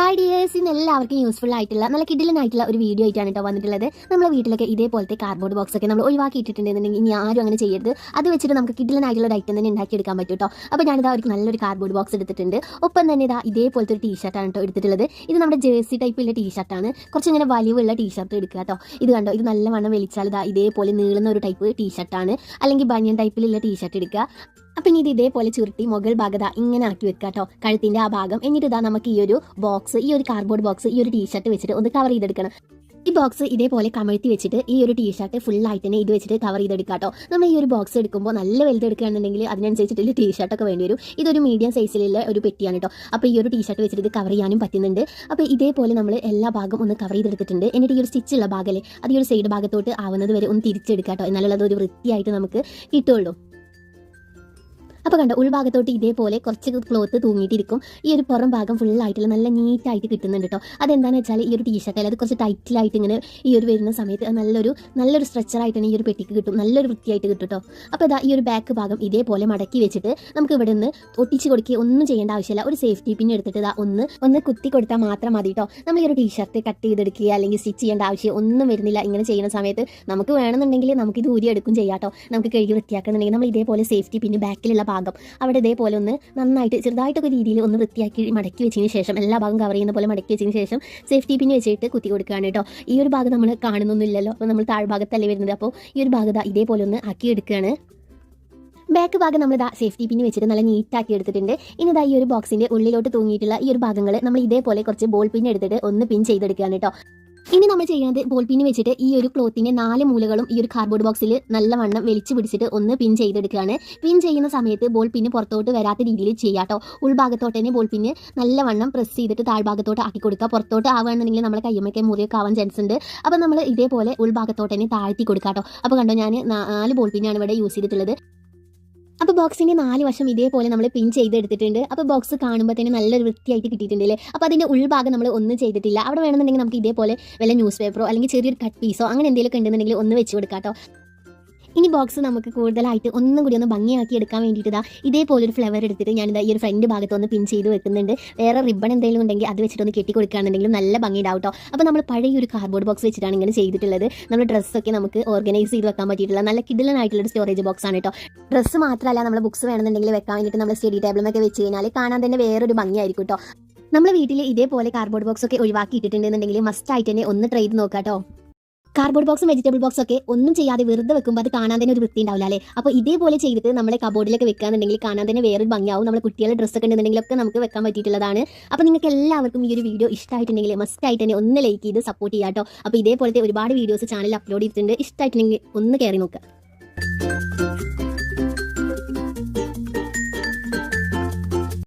Hi dears ഇന്ന് എല്ലാവർക്കും useful ആയിട്ടുള്ള നല്ല കിഡിലനായിട്ടുള്ള ഒരു വീഡിയോ ആയിട്ടാണ് കേട്ടോ വന്നിട്ടുള്ളത്. നമ്മളെ വീട്ടിലൊക്കെ ഇതേപോലത്തെ കാർഡ്ബോർഡ് ബോക്സ് ഒക്കെ നമ്മൾ ഒഴിവാക്കി ഇട്ടിട്ടുണ്ടെന്നുണ്ടെങ്കിൽ ഇനി ആരും അങ്ങനെ ചെയ്യരുത്. അത് വെച്ചിട്ട് നമുക്ക് കിഡിലനായിട്ടുള്ള ഒരു ഐറ്റം തന്നെ ഉണ്ടാക്കിയെടുക്കാൻ പറ്റും കേട്ടോ. അപ്പോൾ ഞാനിതാ അവർക്ക് നല്ലൊരു കാർഡ്ബോർഡ് ബോക്സ് എടുത്തിട്ടുണ്ട്. ഒപ്പം തന്നെ ഇതാ ഇതേപോലത്തെ ഒരു ടീഷർട്ടാണ് കേട്ടോ എടുത്തിട്ടുള്ളത്. ഇത് നമ്മുടെ ജേഴ്സി ടൈപ്പിലുള്ള ടീഷർട്ടാണ് കുറച്ച് ഇങ്ങനെ വലിവുള്ള ടീഷർട്ട് എടുക്കുക കേട്ടോ. ഇത് കണ്ടോ? ഇത് നല്ല വണ്ണം വലിച്ചാൽ ഇതാ ഇതേപോലെ നീളുന്ന ഒരു ടൈപ്പ് ടീഷർട്ടാണ് അല്ലെങ്കിൽ ബനിയൻ ടൈപ്പിലുള്ള ടീഷർട്ട് എടുക്കുക. അപ്പം ഇത് ഇതേപോലെ ചുരുട്ടി മുകൾ ഭാഗത ഇങ്ങനെ ആക്കി വെക്കുക കേട്ടോ കഴുത്തിന്റെ ആ ഭാഗം. എന്നിട്ട് ഇതാ നമുക്ക് ഈ ഒരു ബോക്സ് ഈ ഒരു കാർഡ്ബോർഡ് ബോക്സ് ഈ ഒരു ടീഷർട്ട് വെച്ചിട്ട് ഒന്ന് കവർ ചെയ്തെടുക്കണം. ഈ ബോക്സ് ഇതേപോലെ കമഴ്ത്തി വെച്ചിട്ട് ഈ ഒരു ടീഷർട്ട് ഫുൾ ആയിട്ട് തന്നെ ഇത് വെച്ചിട്ട് കവർ ചെയ്തെടുക്കുക കേട്ടോ നമ്മൾ ഈ ഒരു ബോക്സ് എടുക്കുമ്പോൾ നല്ല വലുത് എടുക്കുകയാണെന്നുണ്ടെങ്കിൽ അതിനനുസരിച്ചിട്ടുള്ള ടീഷർട്ടൊക്കെ വേണ്ടി വരും. ഇതൊരു മീഡിയം സൈസിലുള്ള ഒരു പെട്ടിയാണ് കേട്ടോ അപ്പോൾ ഈ ഒരു ടീഷർട്ട് വെച്ചിട്ട് ഇത് കവർ ചെയ്യാനും പറ്റുന്നുണ്ട്. അപ്പോൾ ഇതേപോലെ നമ്മൾ എല്ലാ ഭാഗം ഒന്ന് കവർ ചെയ്തെടുത്തിട്ടുണ്ട്. എന്നിട്ട് ഈ ഒരു സ്റ്റിച്ചുള്ള ഭാഗമല്ലേ അത് ഈ ഒരു സൈഡ് ഭാഗത്തോട്ട് ആവുന്നത് വരെ ഒന്ന് തിരിച്ചെടുക്കുക കേട്ടോ എന്നാലുള്ളത് ഒരു വൃത്തിയായിട്ട് നമുക്ക് കിട്ടുള്ളൂ. അപ്പോൾ കണ്ടോ ഉൾഭാഗത്തോട്ട് ഇതേപോലെ കുറച്ച് ക്ലോത്ത് തൂങ്ങിയിട്ടിരിക്കും. ഈ ഒരു പുറം ഭാഗം ഫുൾ ആയിട്ടുള്ള നല്ല നീറ്റായിട്ട് കിട്ടുന്നുണ്ട് കേട്ടോ അതെന്താണെന്ന് വെച്ചാൽ ഈ ഒരു ടീഷർട്ട് അത് കുറച്ച് ടൈറ്റിലായിട്ട് ഇങ്ങനെ ഈ ഒരു വരുന്ന സമയത്ത് നല്ലൊരു നല്ലൊരു നല്ലൊരു സ്ട്രെച്ചറായിട്ടാണ് ഈ ഒരു പെട്ടിക്ക് കിട്ടും. നല്ലൊരു വൃത്തിയായിട്ട് കിട്ടും കേട്ടോ അപ്പോൾ ഇതാ ഈ ഒരു ബാക്ക് ഭാഗം ഇതേപോലെ മടക്കി വെച്ചിട്ട് നമുക്ക് ഇവിടെ നിന്ന് ഒട്ടിച്ച് കൊടുക്കുക ഒന്നും ചെയ്യേണ്ട ആവശ്യമില്ല. ഒരു സേഫ്റ്റി പിൻ എടുത്തിട്ട് ഇതാ ഒന്ന് ഒന്ന് കുത്തി കൊടുത്താൽ മാത്രം മതി കേട്ടോ നമ്മൾ ഈ ഒരു ടീഷർട്ട് കട്ട് ചെയ്തെടുക്കുക അല്ലെങ്കിൽ സ്റ്റിച്ച് ചെയ്യേണ്ട ആവശ്യം ഒന്നും വരുന്നില്ല. ഇങ്ങനെ ചെയ്യുന്ന സമയത്ത് നമുക്ക് വേണമെന്നുണ്ടെങ്കിൽ നമുക്ക് ഇത് ഊരി എടുക്കും ചെയ്യാം കേട്ടോ നമുക്ക് കഴുകി വൃത്തിയാക്കുന്നുണ്ടെങ്കിൽ നമ്മൾ ഇതേപോലെ സേഫ്റ്റി പിന്നെ ബാക്കിലുള്ള ഭാഗം അവിടെ ഇതേപോലെ ഒന്ന് നന്നായിട്ട് ചെറുതായിട്ടൊക്കെ രീതിയിൽ ഒന്ന് വൃത്തിയാക്കി മടക്കി വെച്ചതിന് ശേഷം എല്ലാ ഭാഗം കവർ ചെയ്യുന്ന പോലെ മടക്കി വെച്ചതിന് ശേഷം സേഫ്റ്റി പിൻ വെച്ചിട്ട് കുത്തി കൊടുക്കുകയാണ് കേട്ടോ. ഈ ഒരു ഭാഗം നമ്മൾ കാണുന്നൊന്നുമില്ലല്ലോ. അപ്പോൾ നമ്മൾ താഴ്ഭാഗത്തല്ലേ വരുന്നത്. അപ്പോൾ ഈ ഒരു ഭാഗം ഇതേപോലെ ഒന്ന് ആക്കി എടുക്കുകയാണ് ബാക്ക് ഭാഗം നമ്മൾ ഇതാ സേഫ്റ്റി പിൻ വെച്ചിട്ട് നല്ല നീറ്റാക്കി എടുത്തിട്ടുണ്ട്. ഇനി ഇതാ ഈ ഒരു ബോക്സിന്റെ ഉള്ളിലോട്ട് തൂങ്ങിയിട്ടുള്ള ഈ ഒരു ഭാഗങ്ങൾ നമ്മൾ ഇതേപോലെ കുറച്ച് ബോൾ പിൻ എടുത്തിട്ട് ഒന്ന് പിൻ ചെയ്തെടുക്കുകയാണ് കേട്ടോ. ഇനി നമ്മൾ ചെയ്യുന്നത് ബോൾ പിൻ വെച്ചിട്ട് ഈ ഒരു ക്ലോത്തിന്റെ നാല് മൂലകളും ഈ ഒരു കാർഡ്ബോർഡ് ബോക്സിൽ നല്ലവണ്ണം വലിച്ചു പിടിച്ചിട്ട് ഒന്ന് പിൻ ചെയ്തെടുക്കുകയാണ്. പിൻ ചെയ്യുന്ന സമയത്ത് ബോൾ പുറത്തോട്ട് വരാത്ത രീതിയിൽ ചെയ്യാട്ടോ ഉൾഭാഗത്തോട്ട് തന്നെ ബോൾ പിന്ന് നല്ല വണ്ണം പ്രസ് ചെയ്തിട്ട് താഴ്ഭാഗത്തോട്ട് ആക്കി കൊടുക്കുക. പുറത്തോട്ട് ആവുകയാണെന്നുണ്ടെങ്കിൽ നമ്മളെ കയ്യുമൊക്കെ മുറിയൊക്കെ ആവാൻ ചാൻസ് ഉണ്ട്. അപ്പോൾ നമ്മൾ ഇതേപോലെ ഉൾഭാഗത്തോട്ട് തന്നെ താഴ്ത്തി കൊടുക്കാട്ടോ അപ്പോൾ കണ്ടോ ഞാൻ നാല് ബോൾ പിന്നാണ് ഇവിടെ യൂസ് ചെയ്തിട്ടുള്ളത്. അപ്പോൾ ബോക്സിന്റെ നാല് വശം ഇതേപോലെ നമ്മൾ പിൻ ചെയ്തെടുത്തിട്ടുണ്ട്. അപ്പോൾ ബോക്സ് കാണുമ്പോൾ തന്നെ നല്ലൊരു വൃത്തിയായിട്ട് കിട്ടിയിട്ടുണ്ടല്ലേ? അപ്പോൾ അതിന്റെ ഉൾഭാഗം നമ്മൾ ഒന്നും ചെയ്തിട്ടില്ല. അവിടെ വേണമെന്നുണ്ടെങ്കിൽ നമുക്ക് ഇതേപോലെ വല്ല ന്യൂസ് പേപ്പറോ അല്ലെങ്കിൽ ചെറിയൊരു കട്ട് പീസോ അങ്ങനെ എന്തെങ്കിലുമൊക്കെ ഉണ്ടെന്നുണ്ടെങ്കിൽ ഒന്ന് വെച്ച് കൊടുക്കാം കേട്ടോ ഇനി ബോക്സ് നമുക്ക് കൂടുതലായിട്ട് ഒന്നും കൂടി ഒന്ന് ഭംഗിയാക്കി എടുക്കാൻ വേണ്ടിയിട്ട് ഇതാ ഇതേപോലൊരു ഫ്ലവർ എടുത്തിട്ട് ഞാനിതാ ഈ ഒരു ഫ്രണ്ട് ഭാഗത്ത് ഒന്ന് പിൻ ചെയ്ത് വെക്കുന്നുണ്ട്. വേറെ റിബൺ എന്തെങ്കിലും ഉണ്ടെങ്കിൽ അത് വെച്ചിട്ട് ഒന്ന് കെട്ടി കൊടുക്കുകയാണെന്നുണ്ടെങ്കിലും നല്ല ഭംഗി ഉണ്ടാവും കേട്ടോ അപ്പോൾ നമ്മൾ പഴയ ഒരു കാർഡ്ബോർഡ് ബോക്സ് വെച്ചിട്ടാണ് ഇങ്ങനെ ചെയ്തിട്ടുള്ളത്. നമ്മൾ ഡ്രസ്സൊക്കെ നമുക്ക് ഓർഗനൈസ് ചെയ്ത് വെക്കാൻ പറ്റിയിട്ടുള്ള നല്ല കിഡിലനായിട്ടുള്ള സ്റ്റോറേജ് ബോക്സ് ആണ് കേട്ടോ ഡ്രസ്സ് മാത്രമല്ല നമ്മൾ ബുക്സ് വേണമെന്നുണ്ടെങ്കിൽ വെക്കാൻ വേണ്ടിയിട്ട് നമ്മൾ സ്റ്റഡി ടേബിളൊക്കെ വെച്ച് കഴിഞ്ഞാൽ കാണാൻ തന്നെ വേറൊരു ഭംഗിയായിരിക്കും കേട്ടോ നമ്മൾ വീട്ടിൽ ഇതേപോലെ കാർഡ്ബോർഡ് ബോക്സ് ഒക്കെ ഒഴിവാക്കി ഇട്ടിട്ടുണ്ടെന്നുണ്ടെങ്കിൽ മസ്റ്റ് ആയിട്ട് തന്നെ ഒന്ന് ട്രൈ ചെയ്ത് നോക്കാം കേട്ടോ കാർഡ്ബോർഡ് ബോക്സും വെജിറ്റബിൾ ബോക്സും ഒക്കെ ഒന്നും ചെയ്യാതെ വെറുതെ വെക്കുമ്പോൾ അത് കാണാൻ തന്നെ ഒരു വൃത്തി ഉണ്ടാവില്ല അല്ലേ? അപ്പോൾ ഇതേപോലെ ചെയ്തിട്ട് നമ്മളെ കബോർഡിലൊക്കെ വെക്കാന്നുണ്ടെങ്കിൽ കാണാൻ തന്നെ വേറൊരു ഭംഗിയാവും. നമ്മുടെ കുട്ടികളുടെ ഡ്രസ്സൊക്കെ ഉണ്ടെന്നുണ്ടെങ്കിലൊക്കെ നമുക്ക് വെക്കാൻ പറ്റിയിട്ടുള്ളതാണ്. അപ്പോൾ നിങ്ങൾക്ക് എല്ലാവർക്കും ഈ ഒരു വീഡിയോ ഇഷ്ടമായിട്ടുണ്ടെങ്കിൽ മസ്റ്റ് ആയിട്ട് തന്നെ ഒന്ന് ലൈക്ക് ചെയ്ത് സപ്പോർട്ട് ചെയ്യാം കേട്ടോ അപ്പോൾ ഇതേപോലത്തെ ഒരുപാട് വീഡിയോസ് ചാനലിൽ അപ്ലോഡ് ചെയ്തിട്ടുണ്ട്. ഇഷ്ടമായിട്ടുണ്ടെങ്കിൽ ഒന്ന് കയറി നോക്കുക.